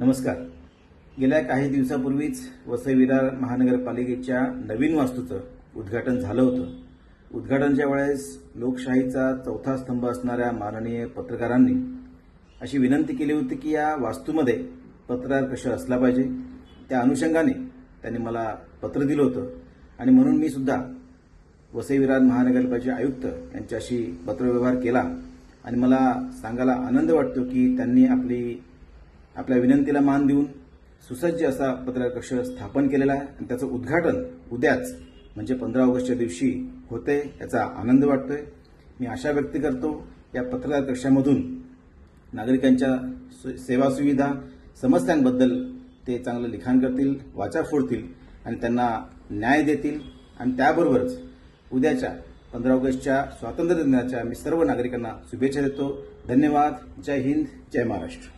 नमस्कार. गेल्या काही दिवसापूर्वीच वसई विरार महानगरपालिकेच्या नवीन वास्तूचं उद्घाटन झालं होतं. उद्घाटनच्या वेळेस लोकशाहीचा चौथा स्तंभ असणाऱ्या माननीय पत्रकारांनी अशी विनंती केली होती की या वास्तूमध्ये पत्रकार कशा असला पाहिजे त्या अनुषंगाने त्यांनी मला पत्र दिलं होतं. आणि म्हणून मी सुद्धा वसई विरार महानगरपालिकेचे आयुक्त यांच्याशी पत्रव्यवहार केला. आणि मला सांगायला आनंद वाटतो की त्यांनी आपली आपल्या विनंतीला मान देऊन सुसज्ज असा पत्रकार कक्ष स्थापन केलेला आहे. आणि त्याचं उद्घाटन उद्याच म्हणजे पंधरा ऑगस्टच्या दिवशी होते याचा आनंद वाटतोय. मी आशा व्यक्त करतो या पत्रकार कक्षामधून नागरिकांच्या सेवा सुविधा समस्यांबद्दल ते चांगलं लिखाण करतील वाचा फोडतील आणि त्यांना न्याय देतील. आणि त्याबरोबरच उद्याच्या पंधरा ऑगस्टच्या स्वातंत्र्य दिनाच्या मी सर्व नागरिकांना शुभेच्छा देतो. धन्यवाद. जय हिंद. जय महाराष्ट्र.